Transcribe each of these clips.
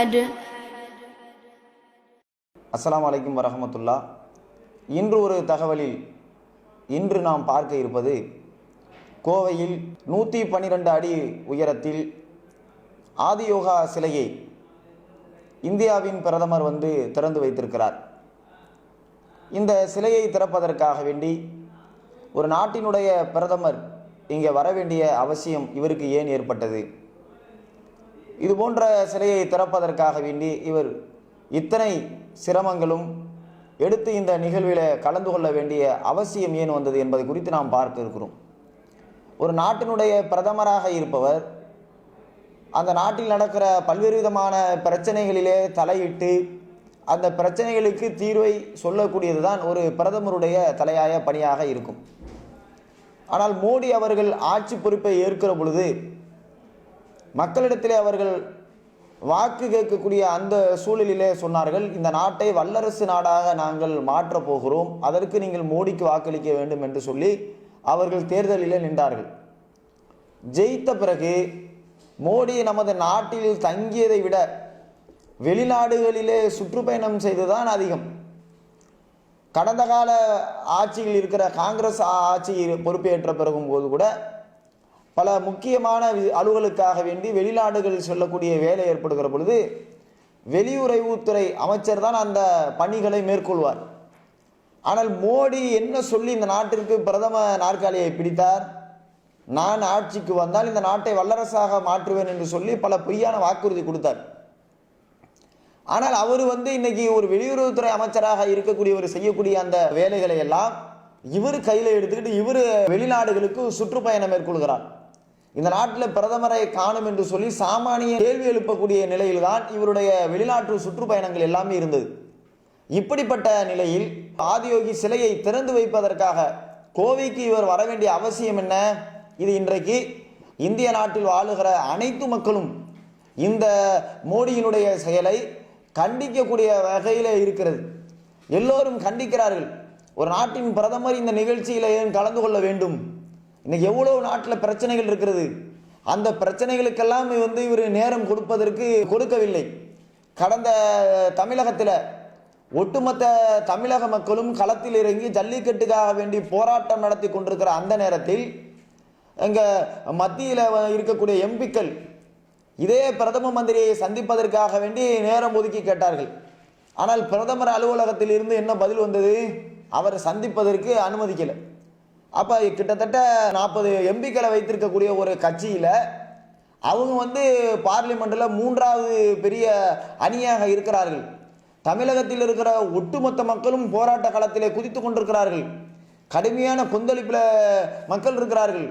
كفوا أحد அஸ்ஸலாமு அலைக்கும் வரஹமத்துல்லா இன்று ஒரு தகவலில் இன்று நாம் பார்க்க இருப்பது கோவையில் நூற்றி பன்னிரெண்டு அடி உயரத்தில் ஆதியோகா சிலையை இந்தியாவின் பிரதமர் வந்து திறந்து வைத்திருக்கிறார் இந்த சிலையை திறப்பதற்காக வேண்டி ஒரு நாட்டினுடைய பிரதமர் இங்கே வர வேண்டிய அவசியம் இவருக்கு ஏன் ஏற்பட்டது இது போன்ற சிலையை திறப்பதற்காக வேண்டி இவர் இத்தனை சிரமங்களும் எடுத்து இந்த நிகழ்வில் கலந்து கொள்ள வேண்டிய அவசியம் ஏன் வந்தது என்பதை குறித்து நாம் பார்க்க இருக்கிறோம் ஒரு நாட்டினுடைய பிரதமராக இருப்பவர் அந்த நாட்டில் நடக்கிற பல்வேறு விதமான பிரச்சனைகளிலே தலையிட்டு அந்த பிரச்சனைகளுக்கு தீர்வை சொல்லக்கூடியது தான் ஒரு பிரதமருடைய தலையாய பணியாக இருக்கும். ஆனால் மோடி அவர்கள் ஆட்சி பொறுப்பை ஏற்கிற பொழுது மக்களிடத்திலே அவர்கள் வாக்கு கேட்கக்கூடிய அந்த சூழலிலே சொன்னார்கள் இந்த நாட்டை வல்லரசு நாடாக நாங்கள் மாற்றப் போகிறோம். அதற்கு நீங்கள் மோடிக்கு வாக்களிக்க வேண்டும் என்று சொல்லி அவர்கள் தேர்தலிலே நின்றார்கள். ஜெயித்த பிறகு மோடி நமது நாட்டில் தங்கியதை விட வெளிநாடுகளிலே சுற்றுப்பயணம் செய்ததுதான் அதிகம். கடந்த கால ஆட்சியில் இருக்கிற காங்கிரஸ் ஆட்சி பொறுப்பேற்ற பிறகும் போது கூட பல முக்கியமான அலுவலுக்காக வேண்டி வெளிநாடுகளில் சொல்லக்கூடிய வேலை ஏற்படுகிற பொழுது வெளியுறவுத்துறை அமைச்சர் தான் அந்த பணிகளை மேற்கொள்வார். ஆனால் மோடி என்ன சொல்லி இந்த நாட்டிற்கு பிரதம நாற்காலியை பிடித்தார்? நான் ஆட்சிக்கு வந்தால் இந்த நாட்டை வல்லரசாக மாற்றுவேன் என்று சொல்லி பல பொய்யான வாக்குறுதி கொடுத்தார். ஆனால் அவர் வந்து இன்னைக்கு ஒரு வெளியுறவுத்துறை அமைச்சராக இருக்கக்கூடியவர் செய்யக்கூடிய அந்த வேலைகளை எல்லாம் இவர் கையில் எடுத்துக்கிட்டு இவர் வெளிநாடுகளுக்கு சுற்றுப்பயணம் மேற்கொள்கிறார். இந்த நாட்டில் பிரதமரை காணும் என்று சொல்லி சாமானிய கேள்வி எழுப்பக்கூடிய நிலையில்தான் இவருடைய வெளிநாட்டு சுற்றுப்பயணங்கள் எல்லாமே இருந்தது. இப்படிப்பட்ட நிலையில் ஆதியோகி சிலையை திறந்து வைப்பதற்காக கோவைக்கு இவர் வர வேண்டிய அவசியம் என்ன? இது இன்றைக்கு இந்திய நாட்டில் வாழுகிற அனைத்து மக்களும் இந்த மோடியினுடைய செயலை கண்டிக்கக்கூடிய வகையில் இருக்கிறது. எல்லோரும் கண்டிக்கிறார்கள் ஒரு நாட்டின் பிரதமர் இந்த நிகழ்ச்சியில் ஏன் கலந்து கொள்ள வேண்டும்? இன்னைக்கு எவ்வளோ நாட்டில் பிரச்சனைகள் இருக்கிறது? அந்த பிரச்சனைகளுக்கெல்லாம் வந்து இவர் நேரம் கொடுப்பதற்கு கொடுக்கவில்லை. கடந்த தமிழகத்தில் ஒட்டுமொத்த தமிழக மக்களும் களத்தில் இறங்கி ஜல்லிக்கட்டுக்காக வேண்டி போராட்டம் நடத்தி கொண்டிருக்கிற அந்த நேரத்தில் எங்கள் மத்தியில் இருக்கக்கூடிய எம்பிக்கள் இதே பிரதம மந்திரியை சந்திப்பதற்காக வேண்டி நேரம் ஒதுக்கி கேட்டார்கள். ஆனால் பிரதமர் அலுவலகத்தில் இருந்து என்ன பதில் வந்தது? அவர் சந்திப்பதற்கு அனுமதிக்கலை. அப்போ கிட்டத்தட்ட நாற்பது எம்பிக்களை வைத்திருக்கக்கூடிய ஒரு கட்சியில் அவங்க வந்து பார்லிமெண்ட்டில் மூன்றாவது பெரிய அணியாக இருக்கிறார்கள். தமிழகத்தில் இருக்கிற ஒட்டுமொத்த மக்களும் போராட்ட களத்திலே குதித்து கொண்டிருக்கிறார்கள். கடுமையான கொந்தளிப்பில் மக்கள் இருக்கிறார்கள்.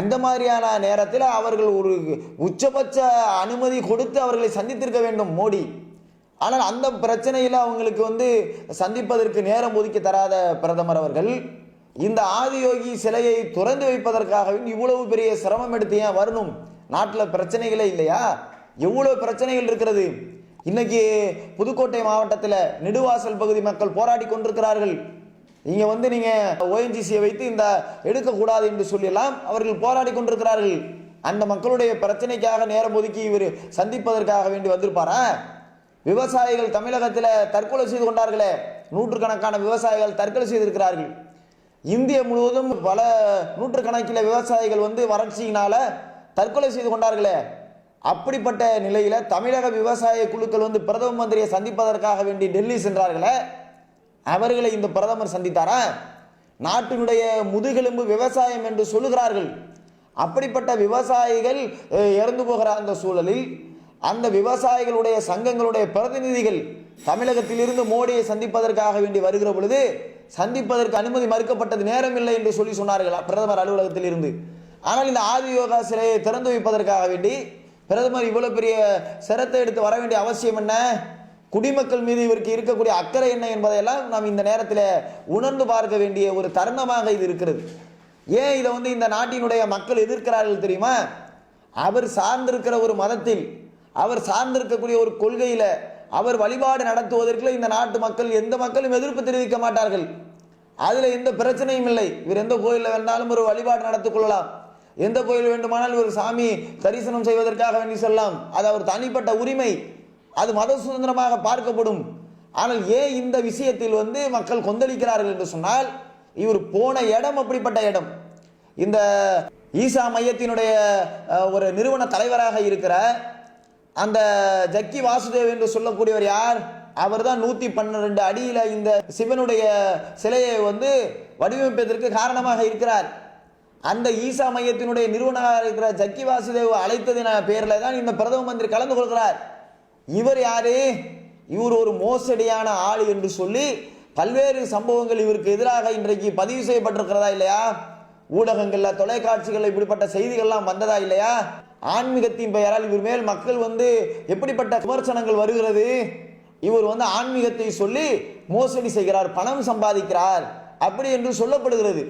அந்த மாதிரியான நேரத்தில் அவர்கள் ஒரு உச்சபட்ச அனுமதி கொடுத்து அவர்களை சந்தித்திருக்க வேண்டும் மோடி. ஆனால் அந்த பிரச்சனையில் அவங்களுக்கு வந்து சந்திப்பதற்கு நேரம் ஒதுக்கி தராத பிரதமர் அவர்கள் இந்த ஆதியோகி சிலையை திறந்து வைப்பதற்காகவே இவ்வளவு பெரிய சிரமம் எடுத்து ஏன் வரணும்? நாட்டில் பிரச்சனைகளே இல்லையா? எவ்வளவு பிரச்சனைகள் இருக்கிறது? இன்னைக்கு புதுக்கோட்டை மாவட்டத்தில் நெடுவாசல் பகுதி மக்கள் போராடி கொண்டிருக்கிறார்கள். இங்கே வந்து நீங்கள் ஓஎன்ஜிசியை வைத்து இந்த எடுக்கக்கூடாது என்று சொல்லலாம் அவர்கள் போராடி கொண்டிருக்கிறார்கள். அந்த மக்களுடைய பிரச்சனைக்காக நேரம் ஒதுக்கி இவர் சந்திப்பதற்காக வேண்டி வந்திருப்பாரா? விவசாயிகள் தமிழகத்தில் தற்கொலை செய்து கொண்டார்களே. நூற்றுக்கணக்கான விவசாயிகள் தற்கொலை செய்திருக்கிறார்கள். இந்திய முழுவதும் பல நூற்றுக்கணக்கில் விவசாயிகள் வந்து வறட்சியினால தற்கொலை செய்து கொண்டார்களே. அப்படிப்பட்ட நிலையில தமிழக விவசாய குழுக்கள் வந்து பிரதம மந்திரியை சந்திப்பதற்காக வேண்டி டெல்லி சென்றார்களே. அவர்களை இந்த பிரதமர் சந்தித்தாரா? நாட்டினுடைய முதுகெலும்பு விவசாயம் என்று சொல்லுகிறார்கள். அப்படிப்பட்ட விவசாயிகள் இறந்து போகிற அந்த சூழலில் அந்த விவசாயிகளுடைய சங்கங்களுடைய பிரதிநிதிகள் தமிழகத்திலிருந்து மோடியை சந்திப்பதற்காக வேண்டி வருகிற பொழுது சந்திப்பதற்கு அனுமதி மறுக்கப்பட்டது நேரம் இல்லை என்று சொல்லி சொன்னார்கள் பிரதமர் அலுவலகத்தில் இருந்து ஆனால் இந்த ஆதி யோகா சிலையை திறந்து வைப்பதற்காக வேண்டி பிரதமர் இவ்வளவு பெரிய சிரத்தை எடுத்து வர வேண்டிய அவசியம் என்ன? குடிமக்கள் மீது இவருக்கு இருக்கக்கூடிய அக்கறை என்ன என்பதையெல்லாம் நாம் இந்த நேரத்தில் உணர்ந்து பார்க்க வேண்டிய ஒரு தருணமாக இது இருக்கிறது. ஏன் இதை வந்து இந்த நாட்டினுடைய மக்கள் எதிர்க்கிறார்கள் தெரியுமா? அவர் சார்ந்திருக்கிற ஒரு மதத்தில் அவர் சார்ந்திருக்கக்கூடிய ஒரு கொள்கையில் அவர் வழிபாடு நடத்துவதற்கு இந்த நாட்டு மக்கள் எந்த மக்களும் எதிர்ப்பு தெரிவிக்க மாட்டார்கள். அதுல எந்த பிரச்சனையும் இல்லை. இவர் எந்த கோயிலில் வேணாலும் ஒரு வழிபாடு நடத்திக் கொள்ளலாம். எந்த கோயில் வேண்டுமானால் ஒரு சாமி தரிசனம் செய்வதற்காக வேண்டி செல்லலாம். அது அவர் தனிப்பட்ட உரிமை. அது மத சுதந்திரமாக பார்க்கப்படும். ஆனால் ஏன் இந்த விஷயத்தில் வந்து மக்கள் கொந்தளிக்கிறார்கள் என்று சொன்னால் இவர் போன இடம் அப்படிப்பட்ட இடம். இந்த ஈசா மையத்தினுடைய ஒரு நிறுவன தலைவராக இருக்கிற அந்த ஜக்கி வாசுதேவ் என்று சொல்லக்கூடியவர் யார்? அவர் தான் நூத்தி பன்னிரண்டு அடியில் இந்த சிவனுடைய சிலையை வந்து வடிவமைப்பதற்கு காரணமாக இருக்கிறார். அந்த ஈசா மையத்தினுடைய நிறுவனராக இருக்கிற ஜக்கி வாசுதேவ் அழைத்ததின பேரில் தான் இந்த பிரதம மந்திரி கலந்து கொள்கிறார். இவர் யாரு? இவர் ஒரு மோசடியான ஆள் என்று சொல்லி பல்வேறு சம்பவங்கள் இவருக்கு எதிராக இன்றைக்கு பதிவு செய்யப்பட்டிருக்கிறதா இல்லையா? ஊடகங்கள்ல தொலைக்காட்சிகளில் இப்படிப்பட்ட செய்திகள்லாம் வந்ததா இல்லையா? ஆன்மீகத்தின் பெயரால் இவர் மேல் மக்கள் வந்து எப்படிப்பட்ட விமர்சனங்கள் வருகிறது? இவர் வந்து ஆன்மீகத்தை சொல்லி மோசடி செய்கிறார் பணம் சம்பாதிக்கிறார் அப்படி என்று சொல்லப்படுகிறது.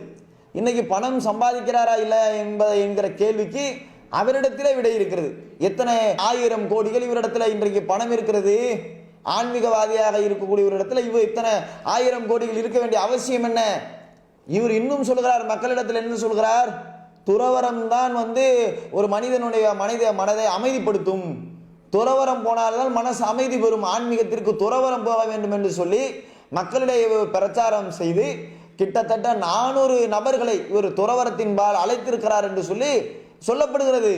இன்னைக்கு பணம் சம்பாதிக்கிறாரா இல்லை என்பதை என்கிற கேள்விக்கு அவரிடத்திலே விடை இருக்கிறது. எத்தனை ஆயிரம் கோடிகள் இவரிடத்தில் இன்றைக்கு பணம் இருக்கிறது? ஆன்மீகவாதியாக இருக்கக்கூடிய ஒரு இடத்துல இவர் இத்தனை ஆயிரம் கோடிகள் இருக்க வேண்டிய அவசியம் என்ன? இவர் இன்னும் சொல்கிறார் மக்களிடத்தில் என்ன சொல்கிறார். துறவரம் தான் வந்து ஒரு மனிதனுடைய மனித மனதை அமைதிப்படுத்தும். துறவரம் போனால்தான் மனசு அமைதி பெறும். ஆன்மீகத்திற்கு துறவரம் போக வேண்டும் என்று சொல்லி மக்களிடையே பிரச்சாரம் செய்து கிட்டத்தட்ட நானூறு நபர்களை இவர் துறவரத்தின்பால் அழைத்திருக்கிறார் என்று சொல்லி சொல்லப்படுகிறது.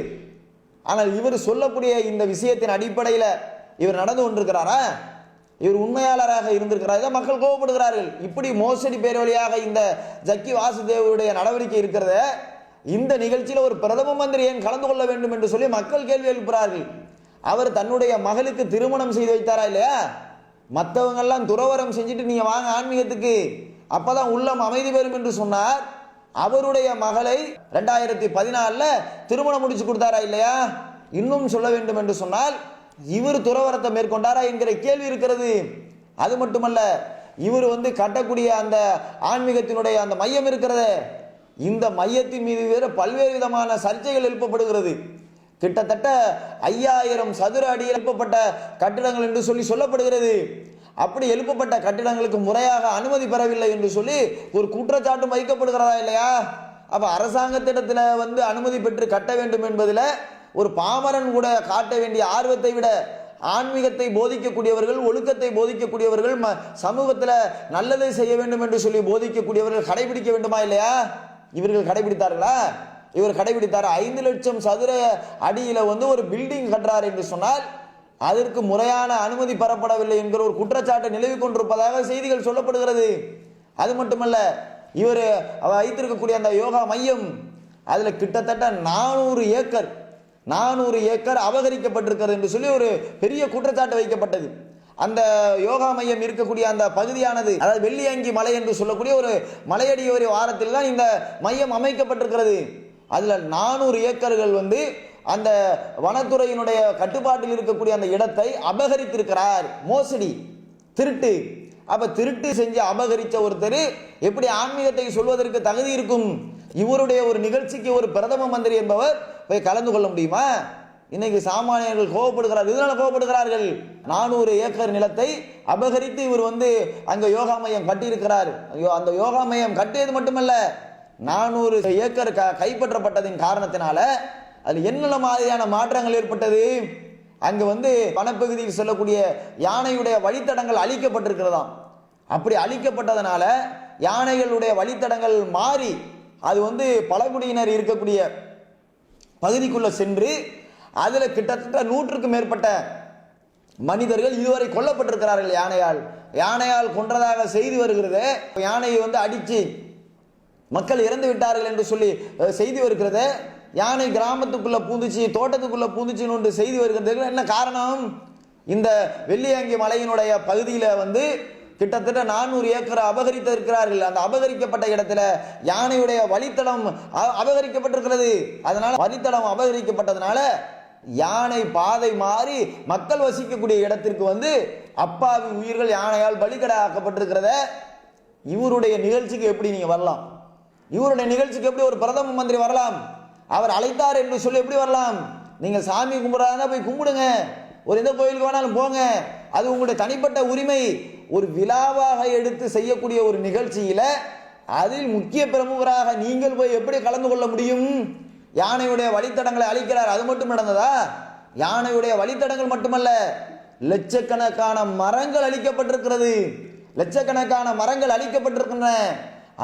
ஆனால் இவர் சொல்லக்கூடிய இந்த விஷயத்தின் அடிப்படையில் இவர் நடந்து கொண்டிருக்கிறாரா? இவர் உண்மையாளராக இருந்திருக்கிறார்? இதை மக்கள் கோவப்படுகிறார்கள். இப்படி மோசடி பேர் வழியாக இந்த ஜக்கி வாசுதேவருடைய நடவடிக்கை இருக்கிறத. இந்த நிகழ்ச்சியில் ஒரு பிரதம மந்திரி ஏன் கலந்து கொள்ள வேண்டும் என்று சொல்லி மக்கள் கேள்வி எழுப்புகிறார்கள். அவர் தன்னுடைய மகளுக்கு திருமணம் செய்து வைத்தாரா இல்லையா? மற்றவங்கெல்லாம் துறவரம் செஞ்சுட்டு நீங்கள் வாங்க ஆன்மீகத்துக்கு. அப்பதான் உள்ளம் அமைதி பெறும் என்று சொன்னார். அவருடைய மகளை ரெண்டாயிரத்தி பதினாலில் திருமணம் முடிச்சு கொடுத்தாரா இல்லையா? இன்னும் சொல்ல வேண்டும் என்று சொன்னால் இவர் துறவரத்தை மேற்கொண்டாரா என்கிற கேள்வி இருக்கிறது. அது மட்டுமல்ல இவர் வந்து கட்டக்கூடிய அந்த ஆன்மீகத்தினுடைய அந்த மையம் இருக்கிறதே. இந்த மையத்தின் மீது வேறு பல்வேறு விதமான சர்ச்சைகள் எழுப்பப்படுகிறது. கிட்டத்தட்ட ஐயாயிரம் சதுர அடி எழுப்பப்பட்ட கட்டிடங்கள் என்று சொல்லி சொல்லப்படுகிறது. அப்படி எழுப்பப்பட்ட கட்டிடங்களுக்கு முறையாக அனுமதி பெறவில்லை என்று சொல்லி ஒரு குற்றச்சாட்டும் வைக்கப்படுகிறதா இல்லையா? அப்ப அரசாங்கத்திடத்தில் வந்து அனுமதி பெற்று கட்ட வேண்டும் என்பதில் ஒரு பாமரன் கூட காட்ட வேண்டிய ஆர்வத்தை விட ஆன்மீகத்தை போதிக்கக்கூடியவர்கள் ஒழுக்கத்தை போதிக்கக்கூடியவர்கள் ம- நல்லதை செய்ய வேண்டும் என்று சொல்லி போதிக்கக்கூடியவர்கள் கடைபிடிக்க வேண்டுமா இல்லையா? இவர்கள் கடைபிடித்தார்களா? இவர் கடைபிடித்தார்? ஐந்து லட்சம் சதுர அடியில் வந்து ஒரு பில்டிங் கட்டுறார் என்று சொன்னால் அதற்கு முறையான அனுமதி பெறப்படவில்லை என்கிற ஒரு குற்றச்சாட்டை நிலவி கொண்டிருப்பதாக செய்திகள் சொல்லப்படுகிறது. அது மட்டுமல்ல இவர் வைத்திருக்கக்கூடிய அந்த யோகா மையம் அதில் கிட்டத்தட்ட நானூறு ஏக்கர் நானூறு ஏக்கர் அபகரிக்கப்பட்டிருக்கிறது என்று சொல்லி ஒரு பெரிய குற்றச்சாட்டு வைக்கப்பட்டது. அந்த யோகா மையம் இருக்கக்கூடிய அந்த பகுதியானது அதாவது வெள்ளியங்கி மலை என்று சொல்லக்கூடிய ஒரு மலையடியோரி வாரத்தில் தான் இந்த மையம் அமைக்கப்பட்டிருக்கிறது. அதில் நானூறு ஏக்கர்கள் வந்து அந்த வனத்துறையினுடைய கட்டுப்பாட்டில் இருக்கக்கூடிய அந்த இடத்தை அபகரித்திருக்கிறார். மோசடி திருட்டு. அப்போ திருட்டு செஞ்சு அபகரித்த ஒருத்தர் எப்படி ஆன்மீகத்தை சொல்வதற்கு தகுதி இருக்கும்? இவருடைய ஒரு நிகழ்ச்சிக்கு ஒரு பிரதம மந்திரி என்பவர் போய் கலந்து கொள்ள முடியுமா? இன்னைக்கு சாமானியர்கள் கோவப்படுகிறார். இதனால கோவப்படுகிறார்கள்? நானூறு ஏக்கர் நிலத்தை அபகரித்து இவர் வந்து அங்க யோகா மையம் கட்டியிருக்கிறார். ஐயோ அந்த யோகா மையம் கட்டியது மட்டுமல்ல நானூறு ஏக்கர் க- கைப்பற்றப்பட்டதின் காரணத்தினால அது என்னென்ன மாதிரியான மாற்றங்கள் ஏற்பட்டது? அங்கு வந்து வனப்பகுதியில் செல்லக்கூடிய யானையுடைய வழித்தடங்கள் அழிக்கப்பட்டிருக்கிறதாம். அப்படி அழிக்கப்பட்டதனால யானைகளுடைய வழித்தடங்கள் மாறி அது வந்து பழங்குடியினர் இருக்கக்கூடிய பகுதிக்குள்ள சென்று அதில் கிட்டத்தட்ட நூற்றுக்கும் மேற்பட்ட மனிதர்கள் இதுவரை கொல்லப்பட்டிருக்கிறார்கள் யானையால். யானையால் கொன்றதாக செய்தி வருகிறது யானையை வந்து அடிச்சு மக்கள் இறந்து விட்டார்கள் என்று சொல்லி செய்தி வருகிறது யானை கிராமத்துக்குள்ளே பூந்துச்சு தோட்டத்துக்குள்ளே பூந்துச்சுன்னு ஒன்று செய்தி வருகிறது என்ன காரணம்? இந்த வெள்ளியங்கி மலையினுடைய பகுதியில் வந்து கிட்டத்தட்ட நானூறு ஏக்கர் அபகரித்து இருக்கிறார்கள். அந்த அபகரிக்கப்பட்ட இடத்துல யானையுடைய வழித்தடம் அபகரிக்கப்பட்டிருக்கிறது. அதனால வழித்தடம் அபகரிக்கப்பட்டதுனால யானை பாதை மாறி மக்கள் வசிக்கக்கூடிய இடத்திற்கு வந்து அப்பாவி உயிர்கள் யானையால் பலிகடாக்கப்பட்டிருக்கிறத இவருடைய நிகழ்ச்சிக்கு எப்படி நீங்கள் வரலாம்? இவருடைய நிகழ்ச்சிக்கு எப்படி ஒரு பிரதம மந்திரி வரலாம்? அவர் அழைத்தார் என்று சொல்லி எப்படி வரலாம்? நீங்கள் சாமி கும்பிட்றாருன்னா போய் கும்பிடுங்க. ஒரு எந்த கோயிலுக்கு வேணாலும் போங்க. அது உங்களுடைய தனிப்பட்ட உரிமை. ஒரு விழாவாக எடுத்து செய்யக்கூடிய ஒரு நிகழ்ச்சியில் அதில் முக்கிய பிரமுகராக நீங்கள் போய் எப்படி கலந்து கொள்ள முடியும்? யானையுடைய வழித்தடங்களை அழிக்கிறார். அது மட்டும் நடந்ததா? யானையுடைய வழித்தடங்கள் மட்டுமல்ல லட்சக்கணக்கான மரங்கள் அழிக்கப்பட்டிருக்கிறது. லட்சக்கணக்கான மரங்கள் அழிக்கப்பட்டிருக்கின்றன.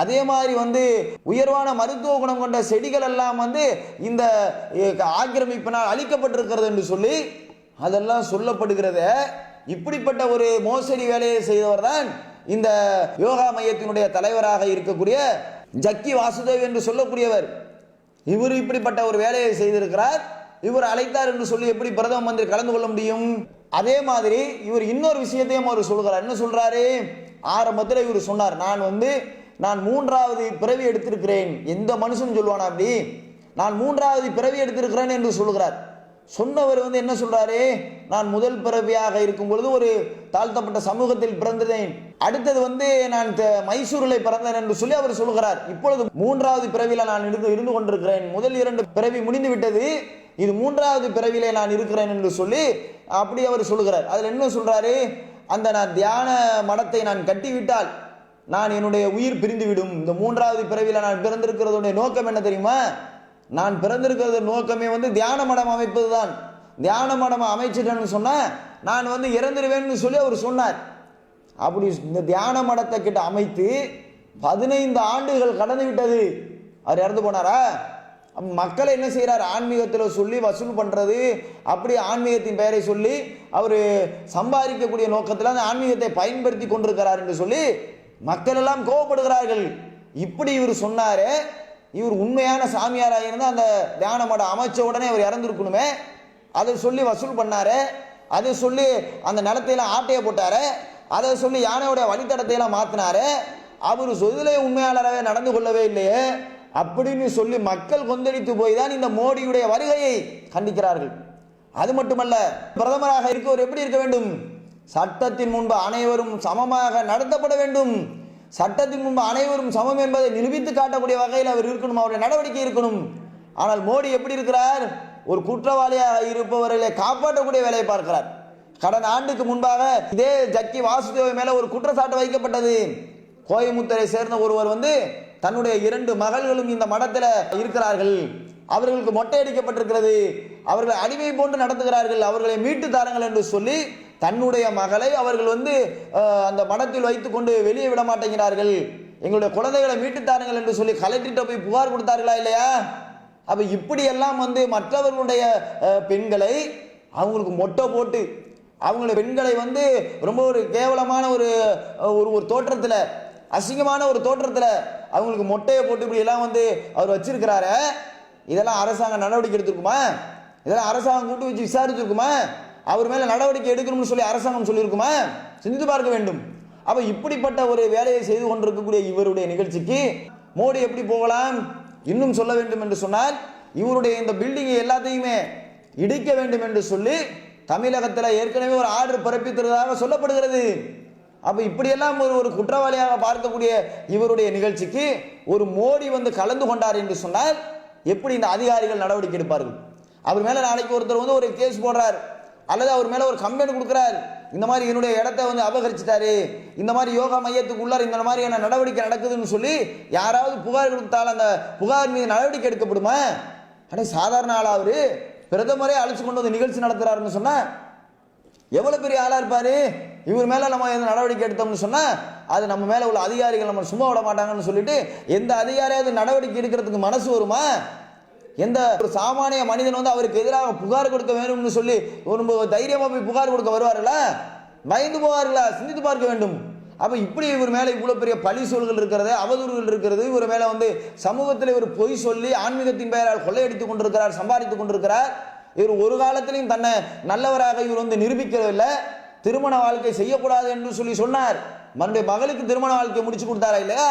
அதே மாதிரி வந்து உயர்வான மருத்துவ குணம் கொண்ட செடிகள் எல்லாம் வந்து இந்த ஆக்கிரமிப்பினால் அழிக்கப்பட்டிருக்கிறது என்று சொல்லி அதெல்லாம் சொல்லப்படுகிறது இப்படிப்பட்ட ஒரு மோசடி வேலையை செய்தவர் தான் இந்த யோகா மையத்தினுடைய தலைவராக இருக்கக்கூடிய ஜக்கி வாசுதேவ் என்று சொல்லக்கூடியவர். இவர் இப்படிப்பட்ட ஒரு வேலையை செய்திருக்கிறார். இவர் அழைத்தார் என்று சொல்லி எப்படி பிரதம மந்திரி கலந்து கொள்ள முடியும்? அதே மாதிரி இவர் இன்னொரு விஷயத்தையும் அவர் சொல்கிறார். என்ன சொல்றாரு? ஆரம்பத்தில் இவர் சொன்னார் நான் வந்து நான் மூன்றாவது பிறவி எடுத்திருக்கிறேன். எந்த மனுஷன் சொல்லுவானா அப்படி? நான் மூன்றாவது பிறவி எடுத்திருக்கிறேன் என்று சொல்கிறார் சொன்னவர் வந்து என்ன சொல்றாரு? நான் முதல் பிறவியாக இருக்கும் பொழுது ஒரு தாழ்த்தப்பட்ட சமூகத்தில் பிறந்தேன் அடுத்தது வந்து நான் த- மைசூரில் பிறந்தேன் என்று சொல்லி அவர் சொல்கிறார். இப்பொழுது மூன்றாவது பிறவியில் நான் இருந்து இருந்து கொண்டிருக்கிறேன். முதல் இரண்டு பிறவி முடிந்து விட்டது. இது மூன்றாவது பிறவிலே நான் இருக்கிறேன் என்று சொல்லி அப்படி அவர் சொல்கிறார். அதில் என்ன சொல்றாரு? அந்த நான் தியான மடத்தை நான் கட்டிவிட்டால் நான் என்னுடைய உயிர் பிரிந்துவிடும். இந்த மூன்றாவது பிறவியில் நான் பிறந்திருக்கிறதுடைய நோக்கம் என்ன தெரியுமா? நான் பிறந்திருக்கிறது நோக்கமே வந்து தியான மடம் அமைப்பது தான் தியான மடம் அமைச்சிட்டேன்னு சொன்ன நான் வந்து இறந்துருவேன்னு சொல்லி அவர் சொன்னார். அப்படி இந்த தியான மடத்தை கிட்ட அமைத்து பதினைந்து ஆண்டுகள் கடந்து விட்டது. அவர் இறந்து போனாரா? மக்களை என்ன செய்கிறார் ஆன்மீகத்தில் சொல்லி வசூல் பண்ணுறது அப்படி ஆன்மீகத்தின் பெயரை சொல்லி அவர் சம்பாதிக்கக்கூடிய நோக்கத்தில் அந்த ஆன்மீகத்தை பயன்படுத்தி கொண்டிருக்கிறார் என்று சொல்லி மக்கள் எல்லாம் கோவப்படுகிறார்கள். இப்படி இவர் சொன்னாரே இவர் உண்மையான சாமியாராக இருந்தால் அந்த தியான மடம் அமைச்ச உடனே அவர் இறந்துருக்கணுமே. அதை சொல்லி வசூல் பண்ணார். அதை சொல்லி அந்த நிலத்தையெல்லாம் ஆட்டையை போட்டார். அதை சொல்லி யானையோட வழித்தடத்தையெல்லாம் மாற்றினார் அவர் சொதிலே உண்மையாளராகவே நடந்து கொள்ளவே இல்லையே. அப்படின்னு சொல்லி மக்கள் கொந்தளித்து போய் தான் இந்த மோடியுடைய வருகையை கண்டிக்கிறார்கள். அது மட்டுமல்ல பிரதமராக இருக்கவர் எப்படி இருக்க வேண்டும்? சட்டத்தின் முன்பு அனைவரும் சமமாக நடத்தப்பட வேண்டும். சட்டத்தின் முன்பு அனைவரும் சமம் என்பதை நிரூபித்து காட்டக்கூடிய வகையில் அவர் இருக்கணும் அவருடைய நடவடிக்கை இருக்கணும். ஆனால் மோடி எப்படி இருக்கிறார்? ஒரு குற்றவாளியாக இருப்பவர்களை காப்பாற்றக்கூடிய வேலையை பார்க்கிறார். கடந்த ஆண்டுக்கு முன்பாக இதே ஜக்கி வாசுதேவ மேல ஒரு குற்றச்சாட்டு வைக்கப்பட்டது. கோயமுத்தரை சேர்ந்த ஒருவர் வந்து தன்னுடைய இரண்டு மகள்களும் இந்த மடத்தில் இருக்கிறார்கள். அவர்களுக்கு மொட்டை அடிக்கப்பட்டிருக்கிறது. அவர்களை அடிமை போன்று நடத்துகிறார்கள். அவர்களை மீட்டு தாருங்கள் என்று சொல்லி தன்னுடைய மகளை அவர்கள் வந்து அந்த மடத்தில் வைத்துக்கொண்டு வெளியே விட மாட்டேங்கிறார்கள். எங்களுடைய குழந்தைகளை மீட்டு தாருங்கள் என்று சொல்லி கலெக்டர்கிட்ட போய் புகார் கொடுத்தார்களா இல்லையா? அப்போ இப்படியெல்லாம் வந்து மற்றவர்களுடைய பெண்களை அவங்களுக்கு மொட்டை போட்டு அவங்களுடைய பெண்களை வந்து ரொம்ப ஒரு கேவலமான ஒரு ஒரு ஒரு தோற்றத்தில் அசிங்கமான ஒரு தோற்றத்தில் அவங்களுக்கு மொட்டையை போட்டு இப்படி எல்லாம் வந்து அவர் வச்சிருக்கிறாரு இதெல்லாம் அரசாங்கம் நடவடிக்கை எடுத்திருக்குமா? இதெல்லாம் அரசாங்கம் கூட்டு வச்சு விசாரிச்சிருக்குமா? அவர் மேலே நடவடிக்கை எடுக்கணும்னு சொல்லி அரசாங்கம் சொல்லியிருக்குமா? சிந்தித்து பார்க்க வேண்டும். அப்போ இப்படிப்பட்ட ஒரு வேலையை செய்து கொண்டிருக்கக்கூடிய இவருடைய நிகழ்ச்சிக்கு மோடி எப்படி போகலாம்? இன்னும் சொல்ல வேண்டும் என்று சொன்னால் இவருடைய இந்த பில்டிங்கை எல்லாத்தையுமே இடிக்க வேண்டும் என்று சொல்லி தமிழகத்தில் ஏற்கனவே ஒரு ஆர்டர் பிறப்பித்திருந்ததாக சொல்லப்படுகிறது. அப்போ இப்படியெல்லாம் ஒரு ஒரு குற்றவாளியாக பார்க்கக்கூடிய இவருடைய நிகழ்ச்சிக்கு ஒரு மோடி வந்து கலந்து கொண்டார் என்று சொன்னால் எப்படி இந்த அதிகாரிகள் நடவடிக்கை எடுப்பார்கள்? அவர் மேலே நாளைக்கு ஒருத்தர் வந்து ஒரு கேஸ் போடுறார். அல்லது அவர் மேலே ஒரு கம்ப்ளைண்ட் கொடுக்குறாரு. இந்த மாதிரி என்னுடைய இடத்த வந்து அபகரிச்சிட்டாரு. இந்த மாதிரி யோகா மையத்துக்கு உள்ளார். இந்த மாதிரியான நடவடிக்கை நடக்குதுன்னு சொல்லி யாராவது புகார் கொடுத்தால் அந்த புகார் மீது நடவடிக்கை எடுக்கப்படுமா? அடே சாதாரண ஆளாக அவர். பிரதமரே அழைச்சு கொண்டு வந்து நிகழ்ச்சி நடத்துறாருன்னு சொன்னால் எவ்வளோ பெரிய ஆளாக இருப்பார்? இவர் மேலே நம்ம எந்த நடவடிக்கை எடுத்தோம்னு சொன்னால் அது நம்ம மேலே உள்ள அதிகாரிகள் நம்ம சும்மா விட மாட்டாங்கன்னு சொல்லிட்டு எந்த அதிகாரியாவது நடவடிக்கை எடுக்கிறதுக்கு மனசு வருமா? எந்த ஒரு சாமானிய மனிதன் வந்து அவருக்கு எதிராக புகார் கொடுக்க வேண்டும்னு சொல்லி ஒரு தைரியமா போய் புகார் கொடுக்க வருவார்ல பயந்து போவார்களா சிந்தித்து பார்க்க வேண்டும். அப்ப இப்படி இவர் மேல இவ்வளவு பெரிய பழி சொல்கள் இருக்கிறது அவதூறுகள் இருக்கிறது. இவர் மேல வந்து சமூகத்தில் இவர் பொய் சொல்லி ஆன்மீகத்தின் பெயரால் கொள்ளையடித்துக் கொண்டிருக்கிறார் சம்பாதித்துக் கொண்டிருக்கிறார். இவர் ஒரு காலத்திலையும் தன்னை நல்லவராக இவர் வந்து நிரூபிக்கவில்லை. திருமண வாழ்க்கை செய்யக்கூடாது என்று சொல்லி சொன்னார். மறுபடிய மகளுக்கு திருமண வாழ்க்கையை முடிச்சு கொடுத்தாரா இல்லையா?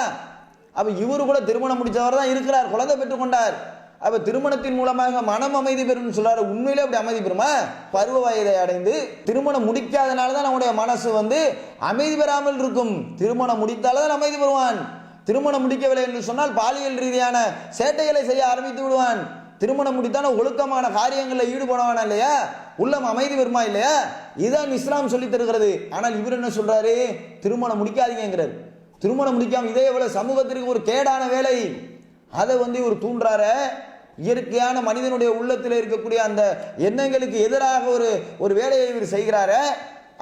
அப்ப இவரு கூட திருமணம் முடிச்சவர் தான் இருக்கிறார் குழந்தை பெற்றுக்கொண்டார் அப்போ திருமணத்தின் மூலமாக மனம் அமைதி பெறும்னு சொல்கிறார் உண்மையிலே அப்படி அமைதி பெறுமா? பருவ வயதை அடைந்து திருமணம் முடிக்காதனால தான் நம்முடைய மனசு வந்து அமைதி பெறாமல் இருக்கும். திருமணம் முடித்தால்தான் அமைதி பெறுவான். திருமணம் முடிக்கவில்லை என்று சொன்னால் பாலியல் ரீதியான சேட்டைகளை செய்ய ஆரம்பித்து விடுவான். திருமணம் முடித்தான ஒழுக்கமான காரியங்களில் ஈடுபடுவானா இல்லையா? உள்ளம் அமைதி பெறுமா இல்லையா? இதுதான் இஸ்லாம் சொல்லி தருகிறது. ஆனால் இவர் என்ன சொல்றாரு? திருமணம் முடிக்காதீங்கிறார் திருமணம் முடிக்காம இதே எவ்வளவு சமூகத்திற்கு ஒரு கேடான வேலை. அதை வந்து இவர் தூண்டுறாரு. இயற்கையான மனிதனுடைய உள்ளத்தில் இருக்கக்கூடிய அந்த எண்ணங்களுக்கு எதிராக ஒரு ஒரு வேலையை இவர் செய்கிறாரே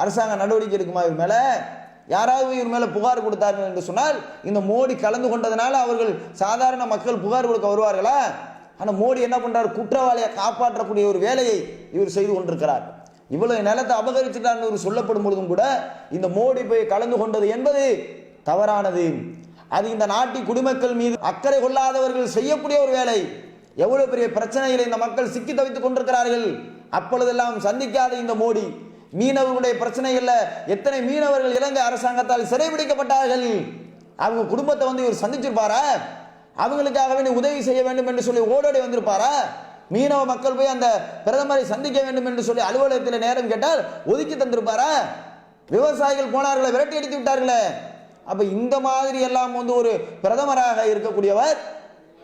அரசாங்க நடவடிக்கை எடுக்குமா இவர் மேல? யாராவது இவர் மேல புகார் கொடுத்தார்கள் என்று சொன்னால் இந்த மோடி கலந்து கொண்டதனால அவர்கள் சாதாரண மக்கள் புகார் கொடுக்க வருவார்களா? ஆனால் மோடி என்ன பண்றார்? குற்றவாளியை காப்பாற்றக்கூடிய ஒரு வேலையை இவர் செய்து கொண்டிருக்கிறார். இவ்வளவு நிலத்தை அபகரிச்சுட்டான்னு இவர் சொல்லப்படும் பொழுதும் கூட இந்த மோடி போய் கலந்து கொண்டது என்பது தவறானது. அது இந்த நாட்டின் குடிமக்கள் மீது அக்கறை கொள்ளாதவர்கள் செய்யக்கூடிய ஒரு வேலை. எவ்வளவு பெரிய பிரச்சனைகளை இந்த மக்கள் சிக்கி தவித்துக் கொண்டிருக்கிறார்கள்? அப்பொழுதெல்லாம் சந்திக்காத இந்த மோடி. மீனவர்களுடைய பிரச்சனைகள்ல எத்தனை மீனவர்கள் இலங்கை அரசாங்கத்தால் சிறைபிடிக்கப்பட்டார்கள் அவங்க குடும்பத்தை வந்து இவர் சந்திச்சிருப்பாரா? அவங்களுக்காக வேண்டி உதவி செய்ய வேண்டும் என்று சொல்லி ஓடோடி வந்திருப்பாரா? மீனவ மக்கள் போய் அந்த பிரதமரை சந்திக்க வேண்டும் என்று சொல்லி அலுவலகத்தில் நேரம் கேட்டால் ஒதுக்கி தந்திருப்பாரா? விவசாயிகள் போனார்களை விரட்டி அடித்து விட்டார்களே. அப்ப இந்த மாதிரி எல்லாம் வந்து ஒரு பிரதமராக இருக்கக்கூடியவர்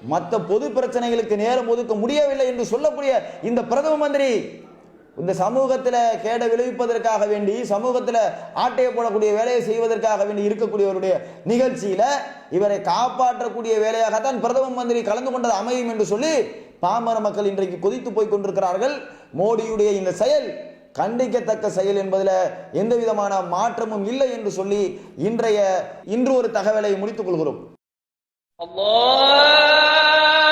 மற்ற பொது பிரச்சனைகளுக்கு நேரம் ஒதுக்க முடியவில்லை என்று சொல்லக்கூடிய இந்த பிரதம மந்திரி இந்த சமூகத்தில் கேட விளைவிப்பதற்காக வேண்டி சமூகத்தில் ஆட்டையை போடக்கூடிய வேலையை செய்வதற்காக வேண்டி இருக்கக்கூடியவருடைய நிகழ்ச்சியில் இவரை காப்பாற்றக்கூடிய வேலையாகத்தான் பிரதம மந்திரி கலந்து கொண்டது அமையும் என்று சொல்லி பாமர மக்கள் இன்றைக்கு கொதித்து போய் கொண்டிருக்கிறார்கள். மோடியுடைய இந்த செயல் கண்டிக்கத்தக்க செயல் என்பதில் எந்த விதமான மாற்றமும் இல்லை என்று சொல்லி இன்றைய இன்று ஒரு தகவலை முடித்துக் கொள்கிறோம். الله